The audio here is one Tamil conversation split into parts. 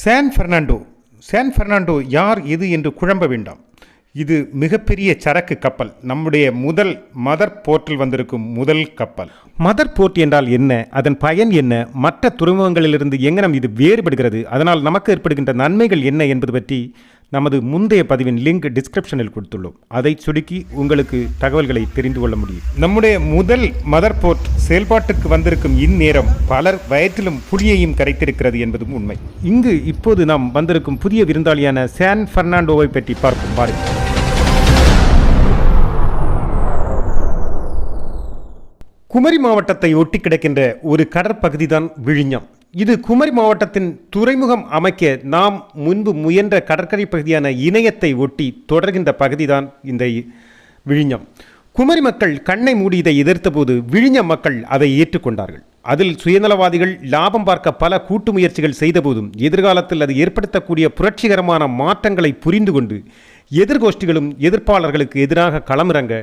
சான் ஃபெர்னாண்டோ சான் ஃபெர்னாண்டோ யார் இது என்று குழம்ப வேண்டாம். இது மிகப்பெரிய சரக்கு கப்பல். நம்முடைய முதல் மதர் போர்ட்டில் வந்திருக்கும் முதல் கப்பல். மதர் போர்ட் என்றால் என்ன? அதன் பயன் என்ன? மற்ற துறைமுகங்களிலிருந்து எங்கனம் இது வேறுபடுகிறது? அதனால் நமக்கு ஏற்படுகின்ற நன்மைகள் என்ன என்பது பற்றி நமது முந்தைய பதிவின் லிங்க் டிஸ்கிரிப்ஷனில் கொடுத்துள்ளோம். அதை சுருக்கி உங்களுக்கு தகவல்களை தெரிந்து கொள்ள முடியும். நம்முடைய முதல் மதர் போர்ட் செயல்பாட்டுக்கு வந்திருக்கும் இந்நேரம் பலர் வயத்திலும் புளியையும் கரைத்திருக்கிறது என்பதும் உண்மை. இங்கு இப்போது நாம் வந்திருக்கும் புதிய விருந்தாளியான சான் பெர்னாண்டோவை பற்றி பார்ப்போம். பாருங்கள் குமரி மாவட்டத்தை ஒட்டி கிடக்கின்ற ஒரு கடற்பகுதி தான் விழிஞம் இது குமரி மாவட்டத்தின் துறைமுகம் அமைக்க நாம் முன்பு முயன்ற கடற்கரை பகுதியான இணையத்தை ஒட்டி தொடர்கின்ற பகுதிதான் இந்த விழிஞம் குமரி மக்கள் கண்ணை மூடி இதை எதிர்த்தபோது விழிஞம் மக்கள் அதை ஏற்றுக்கொண்டார்கள். அதில் சுயநலவாதிகள் லாபம் பார்க்க பல கூட்டு முயற்சிகள் செய்தபோதும் எதிர்காலத்தில் அது ஏற்படுத்தக்கூடிய புரட்சிகரமான மாற்றங்களை புரிந்து கொண்டு எதிர்கோஷ்டிகளும் எதிர்ப்பாளர்களுக்கு எதிராக களமிறங்க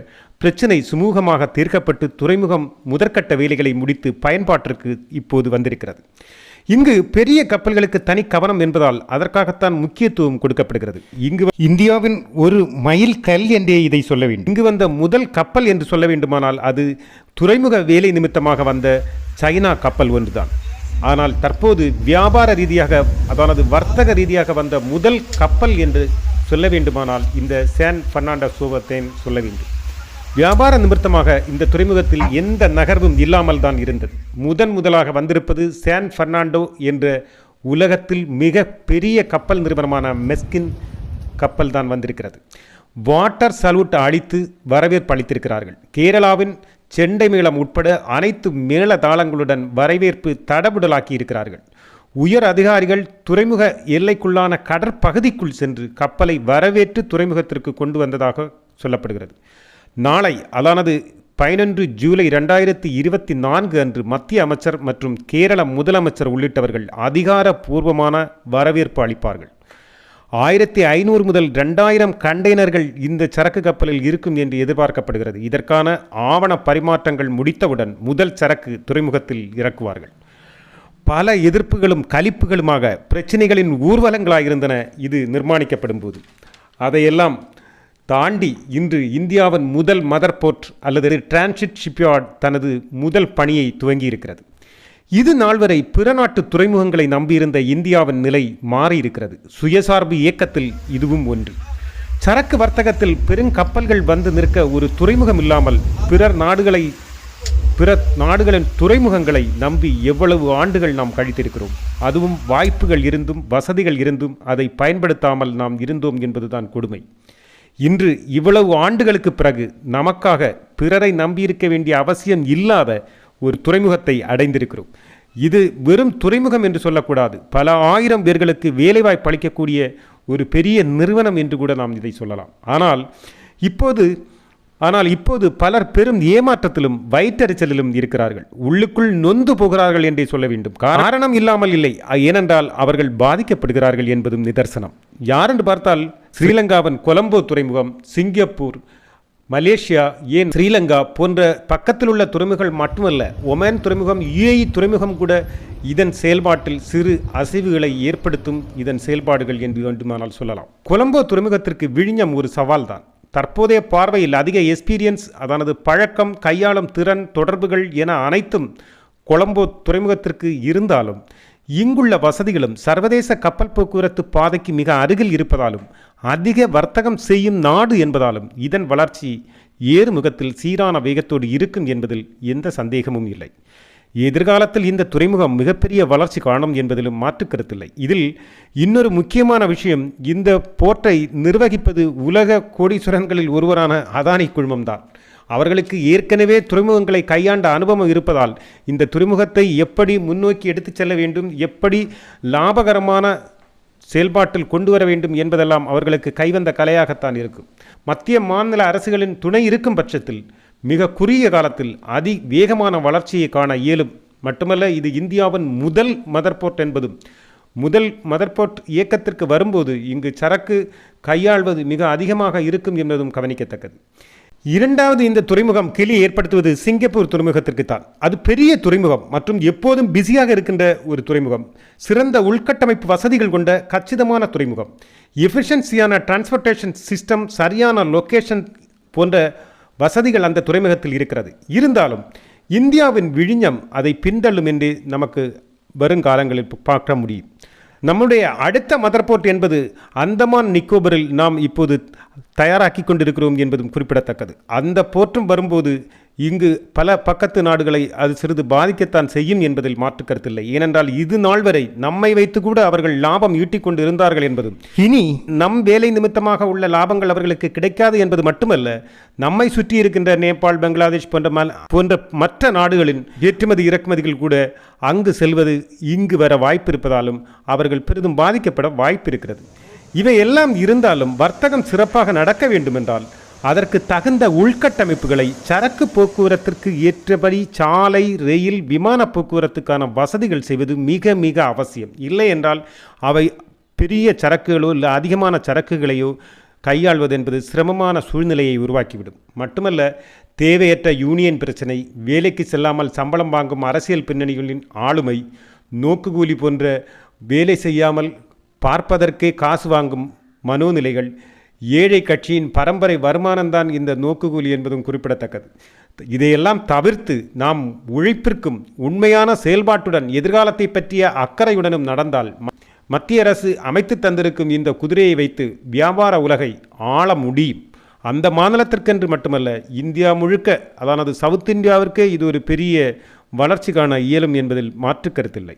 பிரச்சினை சுமூகமாக தீர்க்கப்பட்டு துறைமுகம் முதற்கட்ட வேலைகளை முடித்து பயன்பாட்டிற்கு இப்போது வந்திருக்கிறது. இங்கு பெரிய கப்பல்களுக்கு தனி கவனம் என்பதால் அதற்காகத்தான் முக்கியத்துவம் கொடுக்கப்படுகிறது. இங்கு இந்தியாவின் ஒரு மைல் கல் என்றே இதை சொல்ல வேண்டும். இங்கு வந்த முதல் கப்பல் என்று சொல்ல வேண்டுமானால் அது துறைமுக வேலை நிமித்தமாக வந்த சைனா கப்பல் ஒன்றுதான். ஆனால் தற்போது வியாபார ரீதியாக அதாவது வர்த்தக ரீதியாக வந்த முதல் கப்பல் என்று சொல்ல வேண்டுமானால் இந்த சேன் பெர்னாண்டோ சோபத்தையும் சொல்ல வேண்டும். வியாபார நிமித்தமாக இந்த துறைமுகத்தில் எந்த நகர்வும் இல்லாமல் தான் இருந்தது. முதன் முதலாக வந்திருப்பது சான் பெர்னாண்டோ என்ற உலகத்தில் மிக பெரிய கப்பல் நிறுவனமான மெஸ்கின் கப்பல் தான் வந்திருக்கிறது. வாட்டர் சல்யூட் அளித்து வரவேற்பு அளித்திருக்கிறார்கள் கேரளாவின் செண்டை மேளம் உட்பட அனைத்து மேள தாளங்களுடன் வரவேற்பு தடபுடலாக்கி இருக்கிறார்கள் உயர் அதிகாரிகள் துறைமுக எல்லைக்குள்ளான கடற்பகுதிக்குள் சென்று கப்பலை வரவேற்று துறைமுகத்திற்கு கொண்டு வந்ததாக சொல்லப்படுகிறது. நாளை அதானது பதினொன்று ஜூலை ரெண்டாயிரத்தி இருபத்தி நான்கு அன்று மத்திய அமைச்சர் மற்றும் கேரள முதலமைச்சர் உள்ளிட்டவர்கள் அதிகாரப்பூர்வமான வரவேற்பு அளிப்பார்கள். ஆயிரத்தி ஐநூறு முதல் ரெண்டாயிரம் கண்டெய்னர்கள் இந்த சரக்கு கப்பலில் இருக்கும் என்று எதிர்பார்க்கப்படுகிறது. இதற்கான ஆவண பரிமாற்றங்கள் முடித்தவுடன் முதல் சரக்கு துறைமுகத்தில் இறக்குவார்கள். பல எதிர்ப்புகளும் கலிப்புகளுமாக பிரச்சனைகளின் ஊர்வலங்களாக இருந்தன. இது நிர்மாணிக்கப்படும் போது அதையெல்லாம் தாண்டி இன்று இந்தியாவின் முதல் மதர் போர்ட் அல்லது டிரான்சிட் ஷிப்யார்ட் தனது முதல் பணியை துவங்கியிருக்கிறது. இது நாள்வரை பிற நாட்டு துறைமுகங்களை நம்பியிருந்த இந்தியாவின் நிலை மாறியிருக்கிறது. சுயசார்பு இயக்கத்தில் இதுவும் ஒன்று. சரக்கு வர்த்தகத்தில் பெருங்கப்பல்கள் வந்து நிற்க ஒரு துறைமுகம் இல்லாமல் பிறர் நாடுகளை பிற நாடுகளின் துறைமுகங்களை நம்பி எவ்வளவு ஆண்டுகள் நாம் கழித்திருக்கிறோம். அதுவும் வாய்ப்புகள் இருந்தும் வசதிகள் இருந்தும் அதை பயன்படுத்தாமல் நாம் இருந்தோம் என்பதுதான் கொடுமை. இன்று இவ்வளவு ஆண்டுகளுக்கு பிறகு நமக்காக பிறரை நம்பியிருக்க வேண்டிய அவசியம் இல்லாத ஒரு துறைமுகத்தை அடைந்திருக்கிறோம். இது வெறும் துறைமுகம் என்று சொல்லக்கூடாது. பல ஆயிரம் பேர்களுக்கு வேலைவாய்ப்பு அளிக்கக்கூடிய ஒரு பெரிய நிறுவனம் என்று கூட நாம் இதை சொல்லலாம். ஆனால் இப்போது ஆனால் இப்போது பலர் பெரும் ஏமாற்றத்திலும் வயிற்றறிச்சலிலும் இருக்கிறார்கள். உள்ளுக்குள் நொந்து போகிறார்கள் என்றே சொல்ல வேண்டும். காரணம் இல்லாமல் இல்லை. ஏனென்றால் அவர்கள் பாதிக்கப்படுகிறார்கள் என்பதும் நிதர்சனம். யாரென்று பார்த்தால் ஸ்ரீலங்காவின் கொலம்போ துறைமுகம் சிங்கப்பூர் மலேசியா ஏன் ஸ்ரீலங்கா போன்ற பக்கத்தில் உள்ள துறைமுகங்கள் மட்டுமல்ல ஒமேன் துறைமுகம் யுஏஇ துறைமுகம் கூட இதன் செயல்பாட்டில் சிறு அசைவுகளை ஏற்படுத்தும் இதன் செயல்பாடுகள் என்று வேண்டுமானால் சொல்லலாம். கொலம்போ துறைமுகத்திற்கு விழிஞம் ஒரு சவால்தான். தற்போதைய பார்வையில் அதிக எக்ஸ்பீரியன்ஸ் அதானது பழக்கம் கையாளும் திறன் தொடர்புகள் என அனைத்தும் கொலம்போ துறைமுகத்திற்கு இருந்தாலும் இங்குள்ள வசதிகளும் சர்வதேச கப்பல் போக்குவரத்து பாதைக்கு மிக அருகில் இருப்பதாலும் அதிக வர்த்தகம் செய்யும் நாடு என்பதாலும் இதன் வளர்ச்சி ஏறுமுகத்தில் சீரான வேகத்தோடு இருக்கும் என்பதில் எந்த சந்தேகமும் இல்லை. எதிர்காலத்தில் இந்த துறைமுகம் மிகப்பெரிய வளர்ச்சி காணும் என்பதிலும் மாற்று கருத்தில்லை இதில் இன்னொரு முக்கியமான விஷயம் இந்த போர்ட்டை நிர்வகிப்பது உலக கோடீஸ்வரன்களில் ஒருவரான அதானி குழுமம்தான் அவர்களுக்கு ஏற்கனவே துறைமுகங்களை கையாண்ட அனுபவம் இருப்பதால் இந்த துறைமுகத்தை எப்படி முன்னோக்கி எடுத்துச் செல்ல வேண்டும் எப்படி லாபகரமான செயல்பாட்டில் கொண்டு வர வேண்டும் என்பதெல்லாம் அவர்களுக்கு கைவந்த கலையாகத்தான் இருக்கும். மத்திய மாநில அரசுகளின் துணை இருக்கும் பட்சத்தில் மிக குறுகிய காலத்தில் அதி வேகமான வளர்ச்சியை காண இயலும். மட்டுமல்ல இது இந்தியாவின் முதல் மதர் போர்ட் என்பதும் முதல் மதர் போர்ட் இயக்கத்திற்கு வரும்போது இங்கு சரக்கு கையாள்வது மிக அதிகமாக இருக்கும் என்பதும் கவனிக்கத்தக்கது. இரண்டாவது இந்த துறைமுகம் கிளி ஏற்படுத்துவது சிங்கப்பூர் துறைமுகத்திற்கு தான். அது பெரிய துறைமுகம் மற்றும் எப்போதும் பிஸியாக இருக்கின்ற ஒரு துறைமுகம். சிறந்த உள்கட்டமைப்பு வசதிகள் கொண்ட கச்சிதமான துறைமுகம். எஃபிஷியன்சியான டிரான்ஸ்போர்ட்டேஷன் சிஸ்டம் சரியான லொக்கேஷன் போன்ற வசதிகள் அந்த துறைமுகத்தில் இருக்கிறது. இருந்தாலும் இந்தியாவின் விழிஞம் அதை பின்தள்ளும் என்று நமக்கு வருங்காலங்களில் பார்க்க முடியும். நம்முடைய அடுத்த மதர்போர்ட் என்பது அந்தமான் நிக்கோபரில் நாம் இப்போது தயாராக்கி கொண்டிருக்கிறோம் என்பதும் குறிப்பிடத்தக்கது. அந்த போர்ட்டும் வரும்போது இங்கு பல பக்கத்து நாடுகளை அது சிறிது பாதிக்கத்தான் செய்யும் என்பதில் மாற்று கருத்தில்லை. ஏனென்றால் இது நாள் வரை நம்மை வைத்து கூட அவர்கள் லாபம் ஈட்டிக் கொண்டு இருந்தார்கள் என்பதும் இனி நம் வேலை நிமித்தமாக உள்ள லாபங்கள் அவர்களுக்கு கிடைக்காது என்பது மட்டுமல்ல நம்மை சுற்றி இருக்கின்ற நேபாள் பங்களாதேஷ் போன்ற போன்ற மற்ற நாடுகளின் ஏற்றுமதி இறக்குமதிகள் கூட அங்கு செல்வது இங்கு வர வாய்ப்பு இருப்பதாலும் அவர்கள் பெரிதும் பாதிக்கப்பட வாய்ப்பு இருக்கிறது. இவை எல்லாம் இருந்தாலும் வர்த்தகம் சிறப்பாக நடக்க வேண்டுமென்றால் அதற்கு தகுந்த உள்கட்டமைப்புகளை சரக்கு போக்குவரத்திற்கு ஏற்றபடி சாலை ரயில் விமான போக்குவரத்துக்கான வசதிகள் செய்வது மிக மிக அவசியம். இல்லை என்றால் அவை பெரிய சரக்குகளோ இல்லை அதிகமான சரக்குகளையோ கையாள்வது என்பது சிரமமான சூழ்நிலையை உருவாக்கிவிடும். மட்டுமல்ல தேவையற்ற யூனியன் பிரச்சனை வேலைக்கு செல்லாமல் சம்பளம் வாங்கும் அரசியல் பின்னணிகளின் ஆளுமை நோக்குகூலி போன்ற வேலை செய்யாமல் பார்ப்பதற்கே காசு வாங்கும் மனோநிலைகள் ஏழை கட்சியின் பரம்பரை வருமானம்தான் இந்த நோக்குகூலி என்பதும் குறிப்பிடத்தக்கது. இதையெல்லாம் தவிர்த்து நாம் உழைப்பிற்கும் உண்மையான செயல்பாட்டுடன் எதிர்காலத்தை பற்றிய அக்கறையுடனும் நடந்தால் மத்திய அரசு அமைத்து தந்திருக்கும் இந்த குதிரையை வைத்து வியாபார உலகை ஆள முடியும். அந்த மாநிலத்திற்கென்று மட்டுமல்ல இந்தியா முழுக்க அதானது சவுத் இந்தியாவிற்கே இது ஒரு பெரிய வளர்ச்சி காண இயலும் என்பதில் மாற்று கருத்தில்லை.